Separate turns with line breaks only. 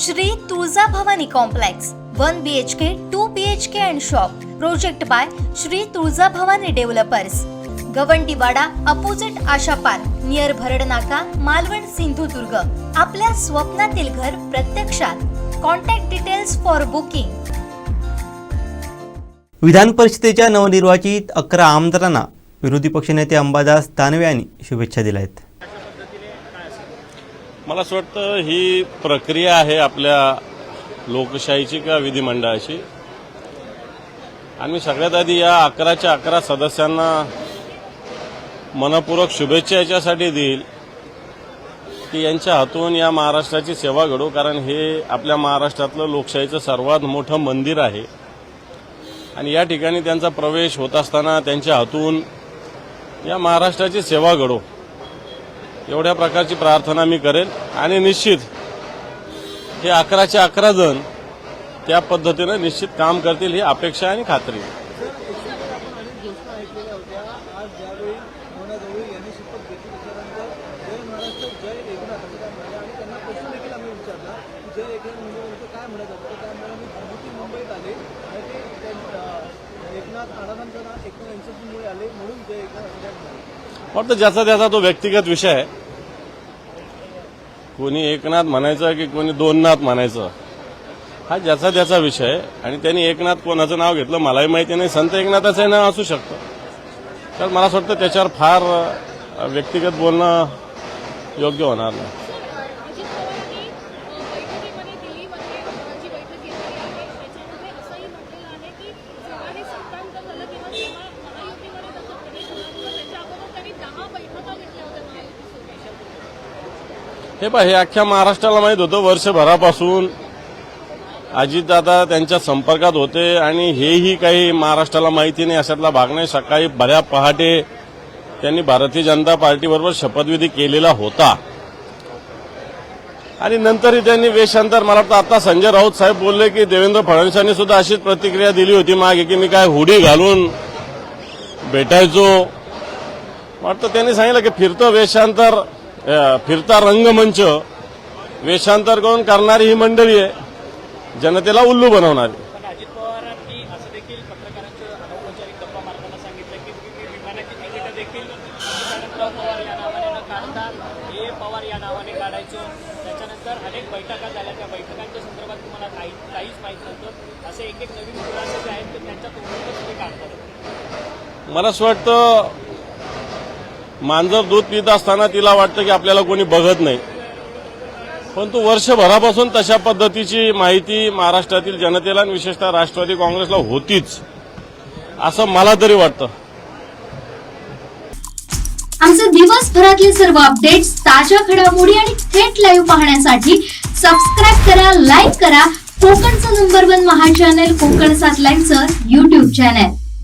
Shri Tulja Bhavani complex one B H K two B H K and shop project by Shri Tulja Bhavani developers Gawandiwada opposite Asha park near Bharad Naka Malvan Sindhudurg. आपल्या स्वप्नातील घर प्रत्यक्षात. Contact details for booking
विधान परिषदेच्या नवनिर्वाचित अकरा आमदारांना विरोधी पक्षनेते अंबादास दानवे यांनी शुभेच्छा दिल्या आहेत.
मला असं वाटतं ही प्रक्रिया आहे आपल्या लोकशाहीची किंवा विधिमंडळाची. आणि मी सगळ्यात आधी या अकराच्या अकरा सदस्यांना मनपूर्वक शुभेच्छा याच्यासाठी देईल की यांच्या हातून या महाराष्ट्राची सेवा घडो कारण हे आपल्या महाराष्ट्रातलं लोकशाहीचं सर्वात मोठं मंदिर आहे. आणि या ठिकाणी त्यांचा प्रवेश होत असताना त्यांच्या हातून या महाराष्ट्राची सेवा घडो. एवढ्या प्रकारची प्रार्थना मी करेन आणि निश्चित हे अकराचे अकरा जण त्या पद्धतीनं निश्चित काम करतील ही अपेक्षा आणि खात्री आहे.
एकनाथ असं एकनाथ नाव एकनाथ यांच्यामुळे आले म्हणून जय एकनाथ असं म्हणाले
वाटतं ज्याचा त्याचा तो व्यक्तिगत विषय आहे कोणी एकनाथ म्हणायचं की कोणी दोननाथ म्हणायचं? हा ज्याचा त्याचा विषय आहे आणि त्यांनी एकनाथ कोणाचं नाव घेतलं मलाही माहिती नाही संत एकनाथाचंही नाव असू शकतं. तर मला असं वाटतं त्याच्यावर फार व्यक्तिगत बोलणं योग्य होणार नाही.
हे
पहा हे अख्ख्या महाराष्ट्राला माहीत होतं वर्षभरापासून अजितदादा त्यांच्या संपर्कात होते आणि हेही काही महाराष्ट्राला माहिती नाही अशातला भाग नाही. सकाळी बऱ्या पहाटे त्यांनी भारतीय जनता पार्टीबरोबर शपथविधी केलेला होता. आणि नंतरही त्यांनी वेशांतर मला वाटतं आता संजय राऊत साहेब बोलले की देवेंद्र फडणवीसांनी सुद्धा अशीच प्रतिक्रिया दिली होती मागे की मी काय हुडी घालून भेटायचो. वाटतं त्यांनी सांगितलं की फिरतो वेशांतर फिरता रंगमंच वेशांतर करून करणारी ही मंडळी आहे. जनतेला उल्लू बनवणारी. मला असं वाटतं मांजर दूध पित असताना तिला वाटतं की आपल्याला कोणी बघत नाही. पण वर्षभरापासून तशा पद्धतीची माहिती महाराष्ट्रातील जनतेला आणि विशेषतः राष्ट्रवादी काँग्रेसला होतीच असं मला तरी वाटतं.
आमचे दिवसभरातले सर्व अपडेट्स ताज्या घडामोडी आणि थेट लाईव्ह पाहण्यासाठी सबस्क्राईब करा लाईक करा. कोकणचं number one Maha channel Konkan सात लाईव्हचं युट्यूब चॅनल